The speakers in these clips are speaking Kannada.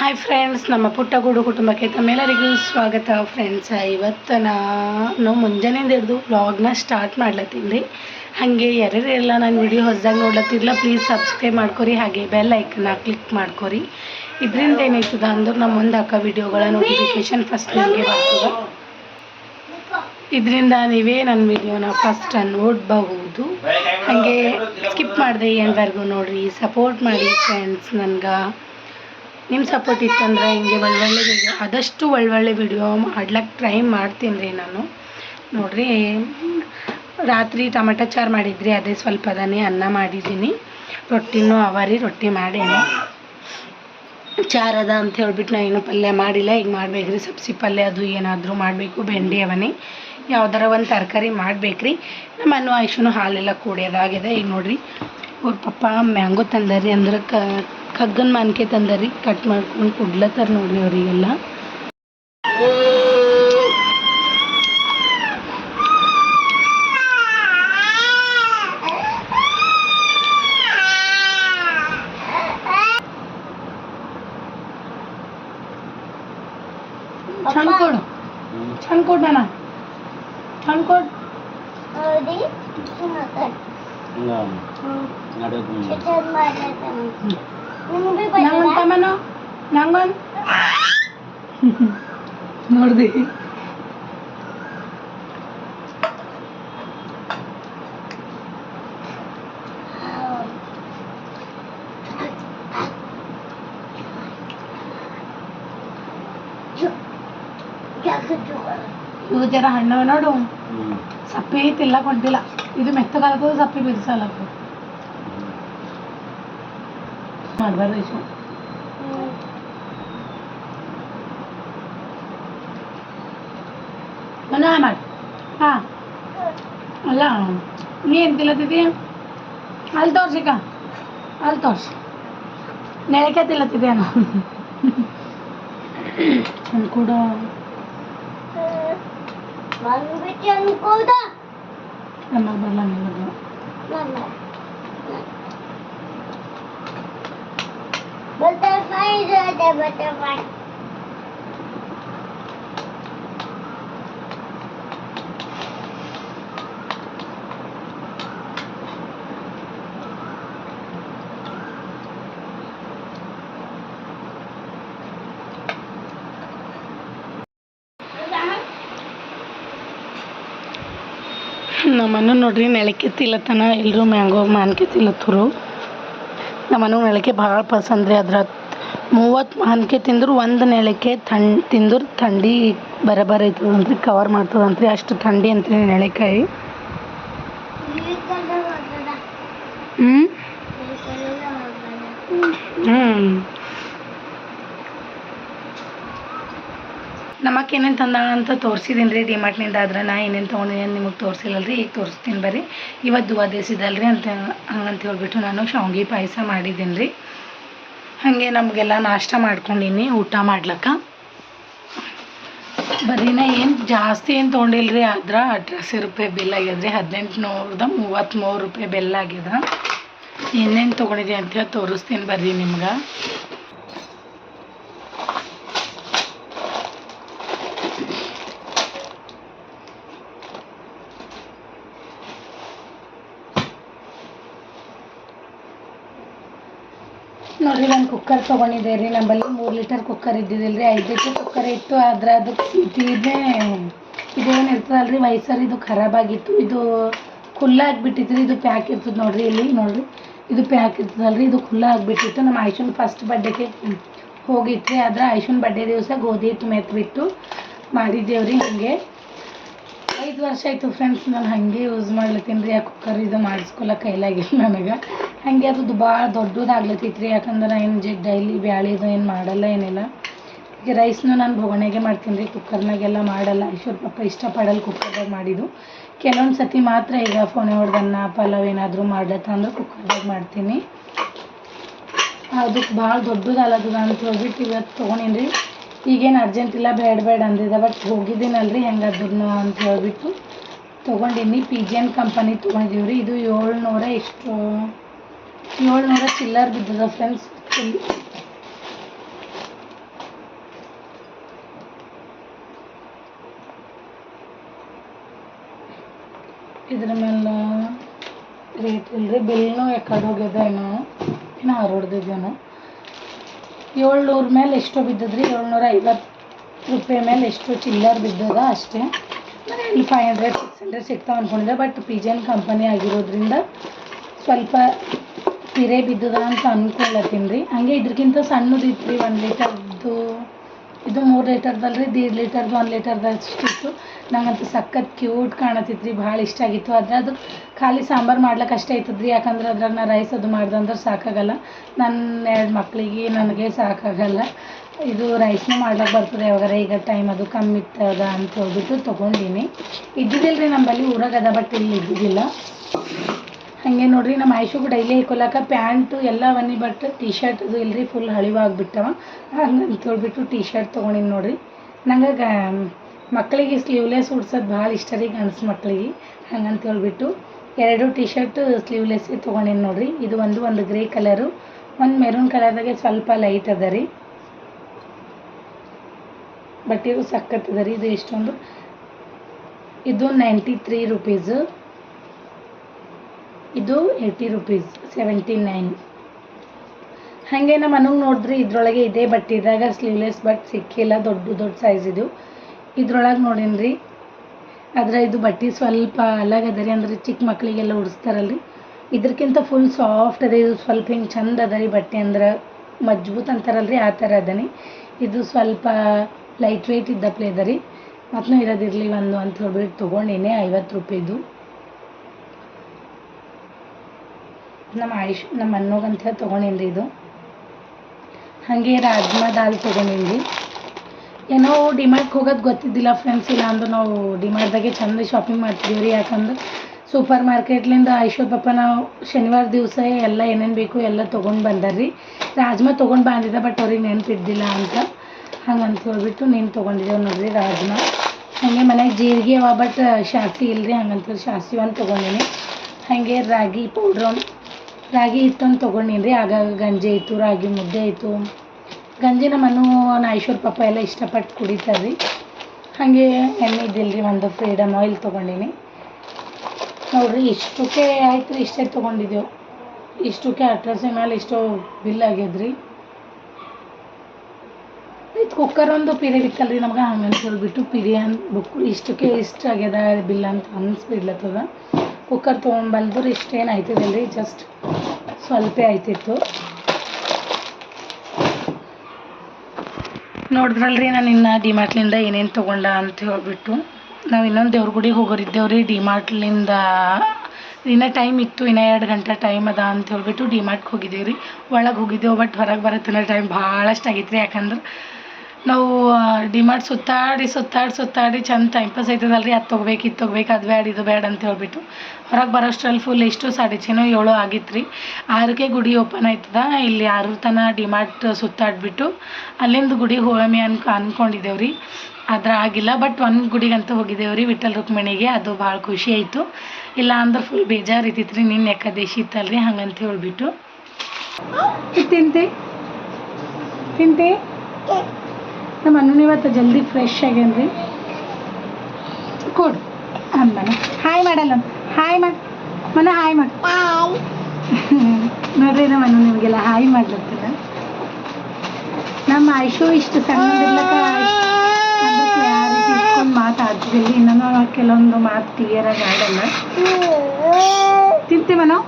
ಹಾಯ್ ಫ್ರೆಂಡ್ಸ್ ನಮ್ಮ ಪುಟ್ಟ ಗೂಡು ಕುಟುಂಬಕ್ಕೆ ತಮ್ಮೆಲ್ಲರಿಗೂ ಸ್ವಾಗತ ಫ್ರೆಂಡ್ಸ್ ಇವತ್ತು ನಾನು ಮುಂಜಾನೆಯಿಂದ ಹಿಡಿದು ವ್ಲಾಗ್ನ ಸ್ಟಾರ್ಟ್ ಮಾಡ್ಲತ್ತೀನಿ. ರೀ ಹಾಗೆ ಯಾರ್ಯಾರೆಲ್ಲ ನಾನು ವಿಡಿಯೋ ಹೊಸದಾಗಿ ನೋಡ್ಲತ್ತಿರಲ್ಲ ಪ್ಲೀಸ್ ಸಬ್ಸ್ಕ್ರೈಬ್ ಮಾಡ್ಕೊರಿ, ಹಾಗೆ ಬೆಲ್ ಐಕನ್ನ ಕ್ಲಿಕ್ ಮಾಡ್ಕೊರಿ. ಇದರಿಂದ ಏನಾಯ್ತದ ಅಂದ್ರೆ ನಮ್ಮ ಮುಂದೆ ಹಾಕೋ ವಿಡಿಯೋಗಳ ನೋಟಿಫಿಕೇಶನ್ ಫಸ್ಟ್ ನಿಮಗೆ ಬರ್ತದೆ. ಇದರಿಂದ ನೀವೇ ನನ್ನ ವಿಡಿಯೋನ ಫಸ್ಟ್ ನೋಡಬಹುದು. ಹಾಗೆ ಸ್ಕಿಪ್ ಮಾಡಿದೆ ಏನ್ವರೆಗೂ ನೋಡಿರಿ ಸಪೋರ್ಟ್ ಮಾಡಿ ಫ್ರೆಂಡ್ಸ್ ನನ್ಗೆ. ನಿಮ್ಮ ಸಪೋರ್ಟ್ ಇತ್ತಂದ್ರೆ ಹಿಂಗೆ ಒಳ್ಳೊಳ್ಳೆ ವಿಡಿಯೋ ಆದಷ್ಟು ಒಳ್ಳೊಳ್ಳೆ ವಿಡಿಯೋ ಮಾಡ್ಲಿಕ್ಕೆ ಟ್ರೈ ಮಾಡ್ತೀನಿ ರೀ ನಾನು. ನೋಡ್ರಿ, ರಾತ್ರಿ ಟೊಮೆಟೊ ಚಾರು ಮಾಡಿದ್ರಿ, ಅದೇ ಸ್ವಲ್ಪ ಅನ್ನ ಮಾಡಿದ್ದೀನಿ. ರೊಟ್ಟಿನೂ ಅವ ರೀ, ರೊಟ್ಟಿ ಮಾಡೇನೆ. ಚಾರದ ಅಂತ ಹೇಳ್ಬಿಟ್ಟು ನಾ ಏನು ಪಲ್ಯ ಮಾಡಿಲ್ಲ, ಈಗ ಮಾಡ್ಬೇಕ್ರಿ, ಸಬ್ಸಿ ಪಲ್ಯ ಅದು ಏನಾದರೂ ಮಾಡಬೇಕು, ಬೆಂಡಿ ಅವನಿ. ಯಾವ್ದಾರ ಒಂದು ತರಕಾರಿ ಮಾಡ್ಬೇಕ್ರಿ. ನಮ್ಮ ಅನ್ನು ಆಯುಷನು ಹಾಲೆಲ್ಲ ಕುಡಿಯೋದಾಗಿದೆ. ಈಗ ನೋಡ್ರಿ, ಅವ್ರ ಪಪ್ಪ ಮ್ಯಾಂಗೋ ತಂದರಿ ಅಂದ್ರೆ ಕ ಕಗ್ಗನ ಮಾನ್ಕೆ ತಂದರಿ ಕಟ್ ಮಾಡ್ಕೊಂಡು ಕುಡ್ಲತ್ತಾರ ನೋಡ್ರಿ ಅವರಿಗೆಲ್ಲ. ಚಂದ ಕೊಡು ಚಂದ ಕೊಡು ನಾನ ಚಂದ ಕೊಡು ನಂಗೊಂದು ತಮ್ಮನು? ನಂಗೊಂದು? ನೋಡ್ದಿ. ಇವು ಜರ ಹಣ್ಣು ನೋಡು. ಸಪ್ಪೆ ತಿಲ್ಲಕ್ ಹೊಂಟಿಲ್ಲ. ಇದು ಮೆತ್ತಗಾಲಕ್ಕೂ ಸಪ್ಪೆ ಬಿಡಿಸಲಕ್ಕು ಮಾಡ್ಬಾರ್ದು ಇಷ್ಟು ಮನ ಮಾಡಿ ಹಾಂ ಅಲ್ಲ ನೀ ಏನು ತಿಲ್ಲತ್ತಿದ್ದಿ ಅಲ್ಲಿ ತೋರ್ಸಿಕ ಅಲ್ಲಿ ತೋರ್ಸಿ ನೆಳಕೆ ತಿಲ್ಲತ್ತಿದ್ಯಾನ ಚಂದ ಕೂಡ ನಮಗೆ ಬರಲ್ಲ ನಮ್ಮನ್ನು ನೋಡ್ರಿ ನೆಲಕ್ಕೆ ತಿಲತನ ಎಲ್ಲರೂ ಮ್ಯಾಂಗೋ ಮಾನ್ಕೆ ತಿಲ್ಲತ್ತರು ನಮ್ಮನ್ನು ನೆಲಕ್ಕೆ ಭಾಳ ಪಸಂದ್ ರೀ ಅದ್ರ ಮೂವತ್ತು ಮಾನ್ಕೆ ತಿಂದ್ರು ಒಂದು ನೆಳಕೆ ಥಂಡ್ ತಿಂದ್ರೆ ಥಂಡಿ ಬರಬರ ಐತದಂತ್ರಿ ಕವರ್ ಮಾಡ್ತದಂತ್ರಿ, ಅಷ್ಟು ಥಂಡಿ ಅಂತ್ರಿ ನೆಳೆಕಾಯಿ ಈ ಕಲರ್ ಹೋಗಲ್ಲ ಹ್ಞೂ ಈ ಕಲರ್ ಹೋಗಲ್ಲ ಹ್ಞೂ ಏನೇನು ತಂದಾಳ ಅಂತ ತೋರಿಸಿದ್ದೀನಿ ರೀ ಡಿಮಾರ್ಟ್ನಿಂದ. ಆದ್ರೆ ನಾ ಏನೇನು ತೊಗೊಂಡಿದ್ದೀನಿ ನಿಮಗೆ ತೋರಿಸಿಲ್ಲ ರೀ ಈಗ ತೋರಿಸ್ತೀನಿ ಬರ್ರಿ. ಇವತ್ತು ದ್ವಾದಶಿದಲ್ರಿ ಅಂತ ಹಂಗಂತ ಹೇಳ್ಬಿಟ್ಟು ನಾನು ಶಾವ್ಗೆ ಪಾಯಸ ಮಾಡಿದ್ದೀನಿ ರೀ ಹಾಗೆ ನಮಗೆಲ್ಲ ನಾಷ್ಟ ಮಾಡ್ಕೊಂಡಿನಿ, ಊಟ ಮಾಡ್ಲಕ್ಕ. ಬರೀನ ಏನು ಜಾಸ್ತಿ ಏನು ತೊಗೊಂಡಿಲ್ಲ ರೀ ಆದ್ರೆ ಅಡ್ರೆಸ್ ರೂಪಾಯಿ ಬಿಲ್ ಆಗ್ಯದ ರೀ ಹದಿನೆಂಟು ನೂರದ ಮೂವತ್ತ್ಮೂರು ರೂಪಾಯಿ ಬಿಲ್ ಆಗ್ಯದ. ಏನೇನು ತೊಗೊಂಡಿದೆ ಅಂತೇಳಿ ತೋರಿಸ್ತೀನಿ ಬರ್ರಿ ನಿಮ್ಗೆ. ನೋಡ್ರಿ ಒಂದು ಕುಕ್ಕರ್ ತೊಗೊಂಡಿದ್ದೆ ರೀ. ನಮ್ಮಲ್ಲಿ ಮೂರು ಲೀಟರ್ ಕುಕ್ಕರ್ ಇದ್ದಿದ್ದಿಲ್ಲ ರೀ ಐದು ಲೀಟರ್ ಕುಕ್ಕರ್ ಇತ್ತು. ಆದ್ರೆ ಅದು ಇದೇ ಇದೇನು ಇರ್ತದಲ್ಲ ರೀ ಮೈಸೂರು ಇದು ಖರಾಬಾಗಿತ್ತು ಇದು ಖುಲ್ಲ ಆಗಿಬಿಟ್ಟಿತ್ತು ಇದು ಪ್ಯಾಕ್ ಇರ್ತದೆ ನೋಡಿರಿ ಇಲ್ಲಿ ನೋಡ್ರಿ. ಇದು ಪ್ಯಾಕ್ ಇರ್ತದಲ್ಲ ರೀ ಇದು ಖುಲ್ಲ ಆಗಿಬಿಟ್ಟಿತ್ತು. ನಮ್ಮ ಆಯುಷನ್ ಫಸ್ಟ್ ಬರ್ಡೇಗೆ ಹೋಗಿತ್ತು ರೀ ಆದ್ರೆ ಆಯುಷನ್ ಬರ್ಡೇ ದಿವಸ ಗೋಧಿ ಹಿಟ್ಟು ಮೆತ್ಬಿಟ್ಟು ಮಾಡಿದ್ದೇವೆ ರೀ ಹಾಗೆ. ಐದು ವರ್ಷ ಆಯಿತು ಫ್ರೆಂಡ್ಸ್ ನಾನು ಹಾಗೆ ಯೂಸ್ ಮಾಡ್ಲತ್ತೀನಿ ರೀ. ಆ ಕುಕ್ಕರ್ ಇದು ಮಾಡಿಸ್ಕೊಳಕ್ಕೆ ಕೈಲಾಗಿಲ್ಲ ನನಗೆ. ಹಾಗೆ ಅದು ಭಾಳ ದೊಡ್ಡದಾಗ್ಲತ್ತೈತ್ರಿ ಯಾಕಂದ್ರೆ ಏನು ಜಿ ಡೈಲಿ ಬ್ಯಾಳಿದು ಏನು ಮಾಡಲ್ಲ ಏನಿಲ್ಲ. ಈಗ ರೈಸ್ನು ನಾನು ಬೊಗಣೆಗೆ ಮಾಡ್ತೀನಿ ರೀ ಕುಕ್ಕರ್ನಾಗೆಲ್ಲ ಮಾಡಲ್ಲ. ಈಶ್ವರ್ ಪಾಪ ಇಷ್ಟಪಡಲ್ಲ ಕುಕ್ಕರ್ದಾಗ ಮಾಡಿದ್ದು. ಕೆಲವೊಂದು ಸತಿ ಮಾತ್ರ ಈಗ ಫೋನೆ ಹೊಡೆದನ್ನ ಪಲಾವ್ ಏನಾದರೂ ಮಾಡ್ಲತ್ತಂದ್ರೆ ಕುಕ್ಕರ್ದಾಗ ಮಾಡ್ತೀನಿ. ಅದಕ್ಕೆ ಭಾಳ ದೊಡ್ಡದಲ್ಲದ ಅಂತ ಹೇಳ್ಬಿಟ್ಟು ಇವತ್ತು ತೊಗೊಂಡೀನಿ ರೀ. ಈಗೇನು ಅರ್ಜೆಂಟ್ ಇಲ್ಲ, ಬೇಡ ಬೇಡ ಅಂದಿದ್ದೆ ಬಟ್ ಹೋಗಿದ್ದೀನಲ್ರಿ ಹೆಂಗಾದ್ರು ಅಂತ ಹೇಳ್ಬಿಟ್ಟು ತೊಗೊಂಡಿನಿ. ಎನ್ ಕಂಪನಿ ತೊಗೊಂಡಿದ್ದೀವಿ ರೀ ಇದು ಏಳ್ನೂರ ಎಷ್ಟು ಏಳ್ನೂರ ಚಿಲ್ಲರ್ ಬಿದ್ದದ ಫ್ರೆಂಡ್ಸ್ ಇದ್ರ ಮೇಲೆ ರೇಟ್ ಇಲ್ರಿ ಬಿಲ್ನು ಎಕಡೆ ಹೋಗ್ಯದ ಏನೋ ಏನೋ ಹೊರಡ್ದಿದ್ದೇನು ಏಳ್ನೂರ ಮೇಲೆ ಎಷ್ಟು ಬಿದ್ದದ್ರಿ, ಏಳ್ನೂರ ಐವತ್ತು ರೂಪಾಯಿ ಮೇಲೆ ಎಷ್ಟು ಚಿಲ್ಲರ್ ಬಿದ್ದದ ಅಷ್ಟೇ. ನಾನು ಇಲ್ಲಿ ಫೈವ್ ಹಂಡ್ರೆಡ್ ಸಿಕ್ಸ್ ಹಂಡ್ರೆಡ್ ಸಿಗ್ತಾವೆ ಅಂದ್ಕೊಂಡಿದ್ದೆ ಬಟ್ ಪಿಜನ್ ಕಂಪನಿ ಆಗಿರೋದ್ರಿಂದ ಸ್ವಲ್ಪ ಪಿರೆ ಬಿದ್ದದ ಅಂತ ಅನ್ಕೊಳತ್ತೀನಿ ರೀ. ಹಂಗೆ ಇದ್ರಕ್ಕಿಂತ ಸಣ್ಣದಿತ್ತು ರೀ ಒಂದು ಲೀಟರ್ದು, ಇದು ಮೂರು ಲೀಟರ್ದಲ್ರಿ, ದೀಡ್ ಲೀಟರ್ದು, ಒಂದು ಲೀಟರ್ದಷ್ಟು ಇತ್ತು. ನಂಗಂತೂ ಸಖತ್ ಕ್ಯೂಟ್ ಕಾಣತಿತ್ತು ರೀ ಭಾಳ ಇಷ್ಟ ಆಗಿತ್ತು. ಆದರೆ ಅದು ಖಾಲಿ ಸಾಂಬಾರು ಮಾಡ್ಲಿಕ್ಕೆ ಅಷ್ಟೇ ಆಯ್ತದ್ರಿ. ರೀ ಯಾಕಂದ್ರೆ ಅದ್ರಾಗ ನಾ ರೈಸ್ ಅದು ಮಾಡ್ದೆ ಅಂದ್ರೆ ಸಾಕಾಗಲ್ಲ. ನನ್ನ ಎರಡು ಮಕ್ಕಳಿಗೆ ನನಗೆ ಸಾಕಾಗಲ್ಲ. ಇದು ರೈಸ್ನೂ ಮಾಡ್ಲಿಕ್ಕೆ ಬರ್ತದೆ ಯಾವಾಗಾರ ಈಗ ಟೈಮ್ ಅದು ಕಮ್ಮಿ ಇತ್ತದ ಅಂತ ಹೇಳ್ಬಿಟ್ಟು ತೊಗೊಂಡೀನಿ. ಇದ್ದಿದ್ದಿಲ್ಲ ರೀ ನಮ್ಮಲ್ಲಿ ಊರಾಗದ ಬಟ್ ಇಲ್ಲಿ ಇದ್ದಿದ್ದಿಲ್ಲ. ಹಾಗೆ ನೋಡ್ರಿ, ನಮ್ಮ ಆಯುಷಿಗೂ ಡೈಲಿ ಹಾಕೊಳಕ ಪ್ಯಾಂಟು ಎಲ್ಲ ಬನ್ನಿ ಬಟ್ ಟೀ ಶರ್ಟ್ ಅದು ಇಲ್ರಿ ಫುಲ್ ಹಳಿವಾಗ್ಬಿಟ್ಟವ. ಹಂಗೆ ಅಂತೇಳ್ಬಿಟ್ಟು ಟೀ ಶರ್ಟ್ ತೊಗೊಂಡಿನಿ ನೋಡ್ರಿ. ನಂಗೆ ಗ ಮಕ್ಕಳಿಗೆ ಸ್ಲೀವ್ಲೆಸ್ ಉಡ್ಸೋದು ಭಾಳ ಇಷ್ಟ ರೀ ಗಂಡ್ಸು ಮಕ್ಕಳಿಗೆ ಹಂಗಂತ ಹೇಳ್ಬಿಟ್ಟು ಎರಡು ಟೀ ಶರ್ಟ್ ಸ್ಲೀವ್ಲೆಸ್ ತೊಗೊಂಡಿನಿ ನೋಡ್ರಿ. ಇದು ಒಂದು ಒಂದು ಗ್ರೇ ಕಲರು ಒಂದು ಮೆರೂನ್ ಕಲರ್ದಾಗೆ ಸ್ವಲ್ಪ ಲೈಟ್ ಅದ ರೀ. ಬಟ್ ಇದು ಸಖತ್ ಅದ ರೀ, ಇದು ಎಷ್ಟೊಂದು, ಇದು ನೈಂಟಿ ತ್ರೀ ರುಪೀಸು ಇದು ಏಯ್ಟಿ ರುಪೀಸ್ ಸೆವೆಂಟಿ ನೈನ್ ಹಾಗೆ ನಮ್ಮ ಮನೆಗೆ ನೋಡಿದ್ರಿ, ಇದ್ರೊಳಗೆ ಇದೇ ಬಟ್ಟಿದಾಗ ಸ್ಲೀವ್ಲೆಸ್ ಬಟ್ ಸಿಕ್ಕಿಲ್ಲ, ದೊಡ್ಡ ದೊಡ್ಡ ಸೈಜ್ ಇದು. ಇದ್ರೊಳಗೆ ನೋಡೀನಿ ಆದ್ರೆ ಇದು ಬಟ್ಟೆ ಸ್ವಲ್ಪ ಅಲಗ್ ಅದ ರೀ ಅಂದ್ರೆ ಚಿಕ್ಕ ಮಕ್ಕಳಿಗೆಲ್ಲ ಉಡಿಸ್ತಾರಲ್ರಿ. ಇದಕ್ಕಿಂತ ಫುಲ್ ಸಾಫ್ಟ್ ಅದ, ಇದು ಸ್ವಲ್ಪ ಹಿಂಗೆ ಚಂದ ಅದ ರೀ ಬಟ್ಟೆ ಅಂದ್ರೆ. ಮಜ್ಬೂತ್ ಅಂತಾರಲ್ರಿ, ಆ ಥರ ಅದನಿ. ಇದು ಸ್ವಲ್ಪ ಲೈಟ್ ವೆಯ್ಟ್ ಇದ್ದಪ್ಲೆ ಅದ ರೀ. ಮತ್ತು ಇರೋದಿರಲಿ ಒಂದು ಅಂತ ಹೇಳ್ಬಿಟ್ಟು ತೊಗೊಂಡಿನಿ, ಐವತ್ತು ರೂಪಾಯಿದು ನಮ್ಮ ಆಯುಷ್, ನಮ್ಮ ಹೇಳಿ ತೊಗೊಂಡೀನಿ ಇದು. ಹಾಗೆ ರಾಜ್ಮಾ ದಾಲ್ ತೊಗೊಂಡಿನಿ ಏನೋ ಡಿಮಾರ್ಟ್ಗೆ ಹೋಗೋದು ಗೊತ್ತಿದ್ದಿಲ್ಲ ಫ್ರೆಂಡ್ಸ್ ಇಲ್ಲ ಅಂದ್ರೆ ನಾವು ಡಿಮಾರ್ಟ್ದಾಗೆ ಚಂದ ಶಾಪಿಂಗ್ ಮಾಡ್ತಿದ್ದೀವಿ ರೀ ಯಾಕಂದ್ರೆ ಸೂಪರ್ ಮಾರ್ಕೆಟ್ಲಿಂದ ಐಶೋ ಪಪ್ಪ ನಾವು ಶನಿವಾರ ದಿವಸ ಎಲ್ಲ ಏನೇನು ಬೇಕು ಎಲ್ಲ ತೊಗೊಂಡು ರೀ ರಾಜ್ಮಾ ತೊಗೊಂಡು ಬಂದಿದ್ದೆ ಬಟ್ ಅವ್ರಿಗೆ ನೆನಪಿದ್ದಿಲ್ಲ ಅಂತ. ಹಂಗಂತ ಹೇಳ್ಬಿಟ್ಟು ನೀನು ತೊಗೊಂಡಿದ್ದೇವೆ ನೋಡ್ರಿ ರಾಜ್ಮಾ. ಹಾಗೆ ಮನೆಗೆ ಜೀರಿಗೆ ಅವ ಬಟ್ ಶಾಸ್ತಿ ರೀ ಹಂಗಂತ ಶಾಸ್ತಿ ಒಂದು ತೊಗೊಂಡಿನಿ. ಹಾಗೆ ರಾಗಿ ಪೌಡ್ರ್ ರಾಗಿ ಹಿಟ್ಟೊಂದು ರೀ ಆಗಾಗ ಗಂಜಿ ಆಯಿತು, ರಾಗಿ ಮುದ್ದೆ ಆಯಿತು. ಗಂಜಿ ನಮ್ಮ ಮನು ನಮ್ಮ ಪಾಪ ಎಲ್ಲ ಇಷ್ಟಪಟ್ಟು ಕುಡಿತಾರೆ ರೀ ಹಾಗೆ ಎಣ್ಣೆ ಇದ್ದಿಲ್ಲ ಒಂದು ಫ್ರೀಡಮ್ ಆಯಿಲ್ ತೊಗೊಂಡೀನಿ. ನೋಡ್ರಿ, ಇಷ್ಟಕ್ಕೆ ಆಯ್ತು ರೀ ಇಷ್ಟೇ ತೊಗೊಂಡಿದ್ದೆವು ಇಷ್ಟಕ್ಕೆ ಅಟ್ರಸ್ ಮೇಲೆ ಇಷ್ಟು ಬಿಲ್ ಆಗ್ಯದ್ರಿ. ಇದು ಕುಕ್ಕರ್ ಒಂದು ಪಿರಿ ಬಿತ್ತಲ್ರಿ ನಮ್ಗೆ ಹಂಗಂತ ಹೇಳ್ಬಿಟ್ಟು ಪಿರಿ ಅಂತ ಬುಕ್ ಇಷ್ಟಕ್ಕೆ ಇಷ್ಟ ಆಗ್ಯದ ಬಿಲ್ ಅಂತ ಅನ್ಸ್ಬಿಡ್ಲತ್ತದ. ಕುಕ್ಕರ್ ತೊಗೊಂಬಲ್ದ್ರೆ ಇಷ್ಟೇನು ಆಯ್ತಿದ್ದಿಲ್ಲ ರೀ ಜಸ್ಟ್ ಸ್ವಲ್ಪ ಆಯ್ತಿತ್ತು. ನೋಡಿದ್ರಲ್ರಿ ನಾನು ಇನ್ನು ಡಿಮಾರ್ಟ್ಲಿಂದ ಏನೇನು ತೊಗೊಂಡ ಅಂತ ಹೇಳ್ಬಿಟ್ಟು. ನಾವು ಇನ್ನೊಂದು ದೇವ್ರ ಗುಡಿಗೆ ಹೋಗೋರಿದ್ದೇವೆ ರೀ ಡಿಮಾರ್ಟ್ಲಿಂದ ಇನ್ನೂ ಟೈಮ್ ಇತ್ತು, ಇನ್ನೂ ಎರಡು ಗಂಟೆ ಟೈಮ್ ಅದ ಅಂತ ಹೇಳ್ಬಿಟ್ಟು ಡಿಮಾರ್ಟ್ಗೆ ಹೋಗಿದ್ದೇವೆ ರೀ ಒಳಗೆ ಹೋಗಿದ್ದೆವು ಬಟ್ ಹೊರಗೆ ಬರತ್ತಿನ ಟೈಮ್ ಭಾಳಷ್ಟು ಆಗೈತೆ ರೀ ಯಾಕಂದ್ರೆ ನಾವು ಡಿಮಾರ್ಟ್ ಸುತ್ತಾಡಿ ಸುತ್ತಾಡಿ ಸುತ್ತಾಡಿ ಚಂದ ಟೈಮ್ ಪಾಸ್ ಆಯ್ತದಲ್ಲ ರೀ ಅದು ತೊಗೋಬೇಕು, ಇದು ತೊಗೋಬೇಕು, ಅದು ಬ್ಯಾಡ, ಇದು ಬ್ಯಾಡ ಅಂತ ಹೇಳ್ಬಿಟ್ಟು ಹೊರಗೆ ಬರೋಷ್ಟ್ರಲ್ಲಿ ಫುಲ್ ಎಷ್ಟು ಸಾಡೆ ಚೆನ್ನೋ ಏಳು ಆಗಿತ್ತು ರೀ ಆರಕ್ಕೆ ಗುಡಿ ಓಪನ್ ಆಯ್ತದ, ಇಲ್ಲಿ ಆರು ತನ ಡಿಮಾರ್ಟ್ ಸುತ್ತಾಡ್ಬಿಟ್ಟು ಅಲ್ಲಿಂದ ಗುಡಿ ಹೋಗಮಿ ಅನ್ಕ ಅಂದ್ಕೊಂಡಿದ್ದೇವೆ ರೀ ಆದ್ರೆ ಆಗಿಲ್ಲ ಬಟ್ ಒಂದು ಗುಡಿಗಂತೂ ಹೋಗಿದ್ದೇವೆ ರೀ ವಿಠಲ್ ರುಕ್ಮಿಣಿಗೆ, ಅದು ಭಾಳ ಖುಷಿ ಆಯಿತು. ಇಲ್ಲ ಅಂದ್ರೆ ಫುಲ್ ಬೇಜಾರು ರೀ ನಿನ್ನ ಇತ್ತಲ್ಲ ಇತ್ತಲ್ರಿ, ಹಂಗಂತ ಹೇಳ್ಬಿಟ್ಟು. ತಿಂತೆ? ತಿಂತೆ? ನಮ್ಮ ಅಣ್ಣನ ಇವತ್ತು ಜಲ್ದಿ ಫ್ರೆಶ್ ಆಗ್ಯಾನ್ರಿ. ಕೊಡು. ಅಮ್ಮನ ಹಾಯ್ ಮಾಡಲ್ಲ. ಹಾಯ್ ಮಾಡಿ ಮನ ಹಾಯ್ ಮಾಡಿ ನೋಡ್ರಿ, ನಮ್ಮ ಅಣ್ಣ ನಿಮಗೆಲ್ಲ ಹಾಯ್ ಮಾಡ್ಲತ್ತಿಲ್ಲ ನಮ್ಮ ಆಯುಷು ಇಷ್ಟು ಕ್ಲಾರಿಟಿ ಇಟ್ಕೊಂಡು ಮಾತಾಡ್ತಿದ್ವಿ ಇನ್ನೂ ಕೆಲವೊಂದು ಮಾತು ಕ್ಲಿಯರಾಗಿ ಆಡಲ್ಲ ತಿಂತೀವ ನಾವು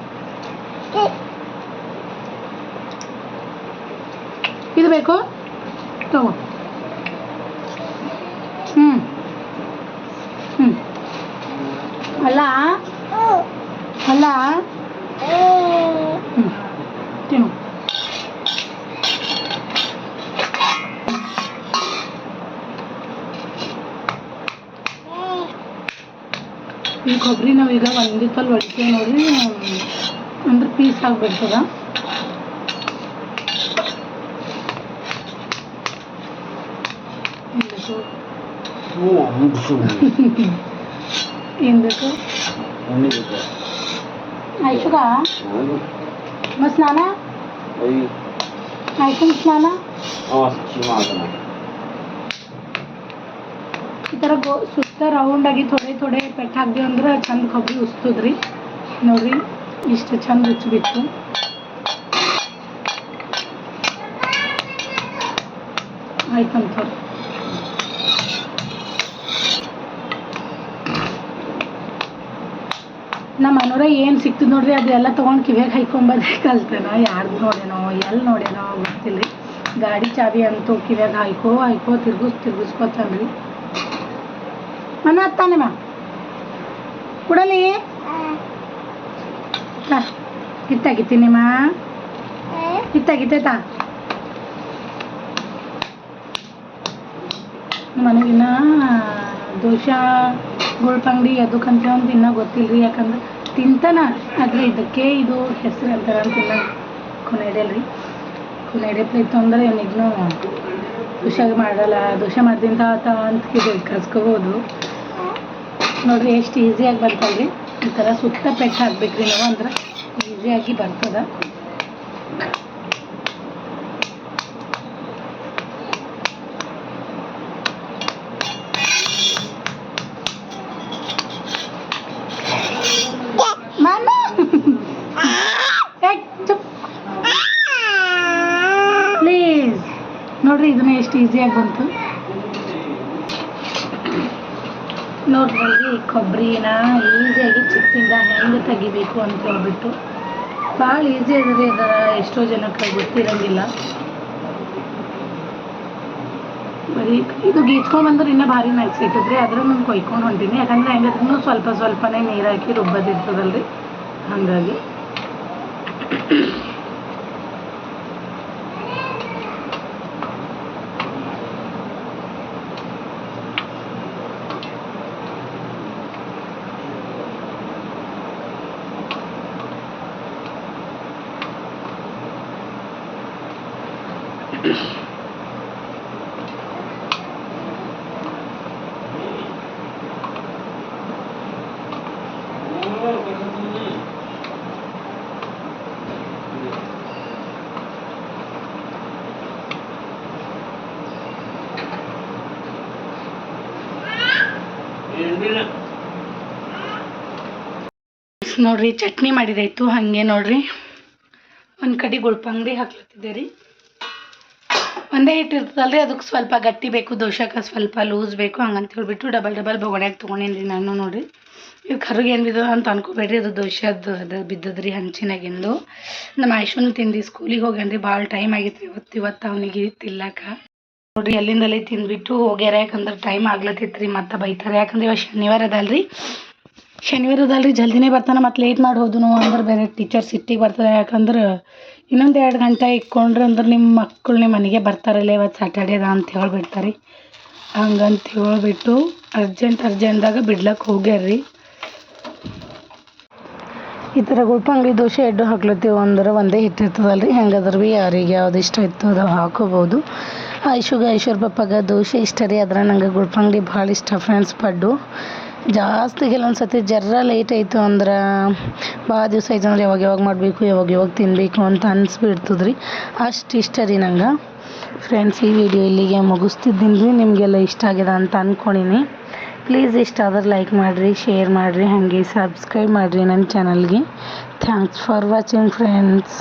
ಇದು ಬೇಕು? ತಗೋ. ಈ ಕೊಬ್ಬರಿ ನಾವೀಗ ಒಂದು ಪಲ್ ಹೊಡಿತೀವಿ ನೋಡ್ರಿ ಅಂದ್ರೆ ಪೀಸ್ ಆಗಿಬಿಡ್ತದ. ಏನು ಬೇಕು ಆಯ್ತು ಮತ್ ಸ್ನಾನ? ಆಯ್ತು ಸ್ನಾನ? ಈ ಥರ ಗೋ ಸು ಇಷ್ಟ ರೌಂಡಾಗಿ ಥೋಡೆ ಥೋಡೆ ಪೆಟ್ಟು ಹಾಕ್ದೇವು ಅಂದ್ರೆ ಚಂದ ಕೊಬ್ಬರಿ ಉಸ್ತದ್ರಿ. ನೋಡ್ರಿ, ಇಷ್ಟು ಚಂದ ರುಚಿ ಬಿತ್ತು ಆಯ್ತಂತ ನಮ್ಮ ಮನೋರ ಏನು ಸಿಕ್ತದೆ ನೋಡ್ರಿ ಅದೆಲ್ಲ ತೊಗೊಂಡು ಕಿವಿಯಾಗ ಹೈಕೊಂಬದೇ ಕಲ್ತೇನ, ಯಾರ್ದು ನೋಡೇನೋ ಎಲ್ಲಿ ನೋಡೇನೋ ಗೊತ್ತಿಲ್ಲ ರೀ ಗಾಡಿ ಚಾವಿ ಅಂತೂ ಕಿವಿಯಾಗ ಹಾಯ್ಕೋ ಹಾಯ್ಕೋ, ತಿರ್ಗಿಸ್, ತಿರ್ಗಿಸ್ಕೊತಾನ್ರಿ. ಮನ ಹತ್ತಾನೆ ಮಾ. ಕೊಡಲಿ? ಹಿತ್ತಾಗಿತ್ತೀನಿ ಮಾ. ಹಿತ್ತಾಗಿತ್ತೈತಾ ನನಗಿನ್ನ ದೋಸೆ ಗುಳ್ಪಂಗಡಿ ಅದಕ್ಕಂತ ಒಂದು ಇನ್ನೂ ಗೊತ್ತಿಲ್ಲ ಯಾಕಂದ್ರೆ ತಿಂತಾನ ಆದ್ರೆ ಇದಕ್ಕೆ ಇದು ಹೆಸರು ಅಂತಾರ ಅಂತಿಲ್ಲ ಕೊನೆಡಲ್ರಿ ಕೊನೆಡೆ ಪ್ಲೇತು ಅಂದ್ರೆ ಇವನಿಗೂ ದೋಸೆ ಮಾಡಲ್ಲ ದೋಸೆ ಮಾಡ್ದಿಂತ ತಾತ ಅಂತ ಕಸ್ಕೋಬೋದು ನೋಡ್ರಿ ಎಷ್ಟು ಈಸಿಯಾಗಿ ರೀ ಈ ಥರ ಸುತ್ತ ಪೆಟ್ಟು ಹಾಕ್ಬೇಕ್ರಿ ನಾವು ಅಂದ್ರೆ ಈಸಿಯಾಗಿ ಬರ್ತದ. ಪ್ಲೀಸ್ ನೋಡ್ರಿ ಇದನ್ನ ಎಷ್ಟು ಈಸಿಯಾಗಿ ಬಂತು. ನೋಡ್ರಿ ಕೊಬ್ಬರಿನ ಈಸಿಯಾಗಿ ಚಿಪ್ಪಿಂದ ಹೆಂಗೆ ತೆಗಿಬೇಕು ಅಂತ ಹೇಳ್ಬಿಟ್ಟು. ಭಾಳ ಈಸಿ ಅದ ರೀ ಅದ ಎಷ್ಟೋ ಜನಕ್ಕೆ ಗೊತ್ತಿರಂಗಿಲ್ಲ. ಬರೀ ಇದು ಗೀಚ್ಕೊಂಡ್ಬಂದ್ರೆ ಇನ್ನೂ ಭಾರಿ ನೈಸ್ ರೀ ಅದ್ರ ನಾನು ಕೊಯ್ಕೊಂಡು ಹೊಂಟೀನಿ. ಯಾಕಂದ್ರೆ ಹೆಂಗದ್ರೂ ಸ್ವಲ್ಪ ಸ್ವಲ್ಪನೇ ನೀರು ಹಾಕಿ ರುಬ್ಬದಿರ್ತದಲ್ರಿ. ಹಾಗಾಗಿ. ನೋಡ್ರಿ ಚಟ್ನಿ ಮಾಡಿದಾಯ್ತು ಹಂಗೆ ನೋಡ್ರಿ. ಒಂದು ಕಡೆ ಗುಳ್ಪಂಗಡಿ ಹಾಕ್ಲತ್ತಿದ್ದೆ ರೀ ಒಂದೇ ಹಿಟ್ಟು ಇರ್ತದಲ್ರಿ ಅದಕ್ಕೆ ಸ್ವಲ್ಪ ಗಟ್ಟಿ ಬೇಕು ದೋಸೆಗೆ ಸ್ವಲ್ಪ ಲೂಸ್ ಬೇಕು, ಹಂಗಂತ ಹೇಳ್ಬಿಟ್ಟು ಡಬಲ್ ಡಬಲ್ ಬೊಗಣ್ಯಾಗ ತೊಗೊಂಡೇನಿ ನಾನು ನೋಡಿರಿ ಇದು ಕರ್ಗೆ ಏನು ಬಿದ್ದದ ಅಂತ ಅನ್ಕೋಬೇಡ್ರಿ, ಅದು ದೋಸೆದು ಅದು ಬಿದ್ದದ್ರಿ ಹಂಚಿನಾಗಿಂದು. ನಮ್ಮ ಆಯುಷನು ತಿಂದು ಸ್ಕೂಲಿಗೆ ಹೋಗ್ಯಾನ್ರಿ, ಭಾಳ ಟೈಮ್ ಆಗಿತ್ತು ಇವತ್ತು ಇವತ್ತು ಅವ್ನಿಗೆ ತಿಲ್ಲಕ ನೋಡ್ರಿ ಅಲ್ಲಿಂದಲೇ ತಿಂದ್ಬಿಟ್ಟು ಹೋಗ್ಯಾರ, ಯಾಕಂದ್ರೆ ಟೈಮ್ ಆಗ್ಲತ್ತಿತ್ತು ರೀ ಮತ್ತೆ ಬೈತಾರೆ. ಯಾಕಂದ್ರೆ ಇವಾಗ ಶನಿವಾರ ಅದಲ್ರಿ. ಶನಿವಾರ ಅದಲ್ರಿ, ಜಲ್ದಿನೇ ಬರ್ತಾನೆ ಮತ್ತು ಲೇಟ್ ಮಾಡಿ ಹೋದನು ಅಂದ್ರೆ ಬೇರೆ ಟೀಚರ್ ಸಿಟ್ಟಿಗೆ ಬರ್ತದೆ, ಯಾಕಂದ್ರೆ ಇನ್ನೊಂದು ಎರಡು ಗಂಟೆ ಇಕ್ಕೊಂಡ್ರೆ ಅಂದ್ರೆ ನಿಮ್ಮ ಮಕ್ಕಳು ನಿಮ್ಮ ಮನೆಗೆ ಬರ್ತಾರಲ್ಲ ಇವತ್ತು ಸ್ಯಾಟರ್ಡೇ ಅದ ಅಂತ ಹೇಳ್ಬಿಡ್ತಾರೆ. ಹಂಗಂತ ಹೇಳ್ಬಿಟ್ಟು ಅರ್ಜೆಂಟ್ ಅರ್ಜೆಂಟ್ದಾಗ ಬಿಡ್ಲಕ್ಕೆ ಹೋಗ್ಯಾರ್ರಿ. ಈ ಥರ ಗುಲ್ಪಂಗಡಿ ದೋಸೆ ಎಡ್ಡು ಹಾಕ್ಲತ್ತೀವಿ ಅಂದ್ರೆ ಒಂದೇ ಹಿಟ್ಟು ಇರ್ತದಲ್ರಿ. ಹೆಂಗದ್ರ ಭೀ ಯಾರಿಗೆ ಯಾವ್ದು ಇಷ್ಟ ಇತ್ತು ಅದು ಹಾಕೋಬೋದು. ಐಶುಗ ಐಶ್ವರ್ ಪಪ್ಪಗ ದೋಸೆ ಇಷ್ಟ ರೀ. ಅದ್ರ ನಂಗೆ ಗುಳ್ಪಂಗ್ಳಿ ಭಾಳ ಇಷ್ಟ ಫ್ರೆಂಡ್ಸ್ ಪಡ್ಡು. ಜಾಸ್ತಿ ಕೆಲವೊಂದು ಸತಿ ಜರ್ರ ಲೇಟ್ ಆಯಿತು ಅಂದ್ರೆ ಭಾಳ ದಿವಸ ಆಯ್ತು ಅಂದ್ರೆ ಯಾವಾಗ ಯಾವಾಗ ಮಾಡಬೇಕು, ಯಾವಾಗ ಯಾವಾಗ ತಿನ್ನಬೇಕು ಅಂತ ಅನ್ಸ್ಬಿಡ್ತದ್ರಿ. ಅಷ್ಟು ಇಷ್ಟ ರೀ ನಂಗೆ. ಫ್ರೆಂಡ್ಸ್ ಈ ವಿಡಿಯೋ ಇಲ್ಲಿಗೆ ಮುಗಿಸ್ತಿದ್ದೀನಿ ರೀ. ನಿಮಗೆಲ್ಲ ಇಷ್ಟ ಆಗಿದೆ ಅಂತ ಅಂದ್ಕೊಂಡಿನಿ ಪ್ಲೀಸ್ ಇಷ್ಟ ಆದ್ರೆ ಲೈಕ್ ಮಾಡಿರಿ ಶೇರ್ ಮಾಡಿರಿ, ಹಾಗೆ ಸಬ್ಸ್ಕ್ರೈಬ್ ಮಾಡಿರಿ ನನ್ನ ಚಾನಲ್ಗೆ ಥ್ಯಾಂಕ್ಸ್ ಫಾರ್ ವಾಚಿಂಗ್ ಫ್ರೆಂಡ್ಸ್